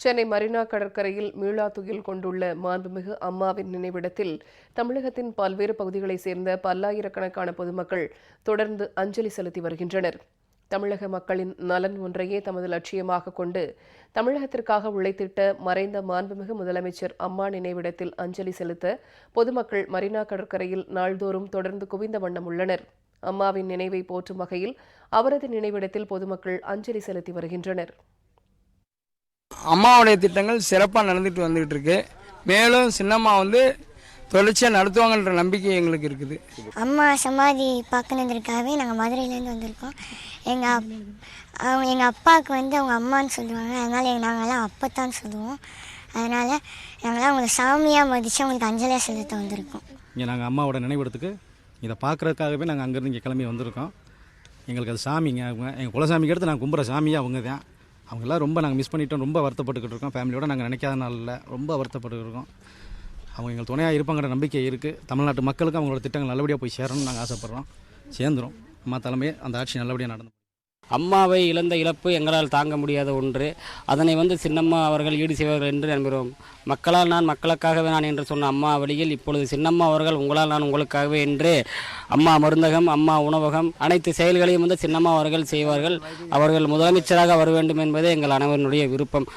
Chennai Marina கடற்கரையில் மீளா துயில் கொண்டுள்ள மாண்புமிகு அம்மாவின் நினைவிடத்தில் தமிழகத்தின் பல்வேறு பகுதிகளைச் சேர்ந்த பல்லாயிரக்கணக்கான பொதுமக்கள் தொடர்ந்து அஞ்சலி செலுத்தி வருகின்றனர். தமிழக மக்களின் நலன் ஒன்றையே தமது லட்சியமாக கொண்டு தமிழகத்திற்காக உழைத்திட்ட மறைந்த மாண்புமிகு முதலமைச்சர் அம்மா நினைவிடத்தில் அஞ்சலி செலுத்த பொதுமக்கள் மரீனா கடற்கரையில் நாள்தோறும் தொடர்ந்து குவிந்த வண்ணம் உள்ளனர். அம்மாவின் நினைவை போற்றும் வகையில் அவரது நினைவிடத்தில் பொதுமக்கள் அஞ்சலி செலுத்தி வருகின்றனர். அம்மாவுடைய திட்டங்கள் சிறப்பாக நடந்துட்டு வந்துகிட்டு இருக்கு. மேலும் சின்னம்மா வந்து தொடர்ச்சியாக நடத்துவாங்கன்ற நம்பிக்கை எங்களுக்கு இருக்குது. அம்மா சமாதி பார்க்கணுன்றதுக்காகவே நாங்கள் மதுரையிலேருந்து வந்திருக்கோம். எங்கள் அப் அவங்க எங்கள் அப்பாவுக்கு வந்து அவங்க அம்மான்னு சொல்லுவாங்க. அதனால் நாங்கெல்லாம் அப்பத்தான் சொல்லுவோம். அதனால் நாங்களாம் அவங்களை சாமியாக மதித்து அவங்களுக்கு அஞ்சலியாக செலுத்த வந்திருக்கோம். இங்கே நாங்கள் அம்மாவோட நினைவிடத்துக்கு இதை பார்க்குறதுக்காகவே நாங்கள் அங்கேருந்து இங்கே கிளம்பி வந்திருக்கோம். எங்களுக்கு அது சாமிங்க அவங்க எங்கள் குலசாமிக்கு அடுத்து நாங்கள் கும்புற சாமியே அவங்க தான். அவங்கெல்லாம் ரொம்ப நாங்கள் மிஸ் பண்ணிட்டோம் ரொம்ப வருத்தப்பட்டுக்கிட்டு இருக்கோம். ஃபேமிலியோட நாங்கள் நினைக்காத நாளில் ரொம்ப வருத்தப்பட்டு இருக்கோம். அவங்க எங்களுக்கு துணையாக இருப்பாங்கிற நம்பிக்கை இருக்குது தமிழ்நாட்டு மக்களுக்கு அவங்களோட திட்டங்கள் நல்லபடியாக போய் சேரணும்னு நாங்கள் ஆசைப்பட்றோம். சேர்ந்துரும். அம்மா தலைமையே அந்த ஆட்சி நல்லபடியாக நடந்து அம்மாவை இழந்த இழப்பு எங்களால் தாங்க முடியாத ஒன்று. அதனை வந்து சின்னம்மா அவர்கள் ஈடு செய்வார்கள் என்று நம்புகிறோம். மக்களால் நான் மக்களுக்காகவே நான் என்று சொன்ன அம்மா வழியில் இப்பொழுது சின்னம்மா அவர்கள் உங்களால் நான் உங்களுக்காகவே என்று அம்மா மருந்தகம் அம்மா உணவகம் அனைத்து செயல்களையும் வந்து சின்னம்மா அவர்கள் செய்வார்கள். அவர்கள் முதலமைச்சராக வர வேண்டும் என்பதே எங்கள் அனைவருடைய விருப்பம்.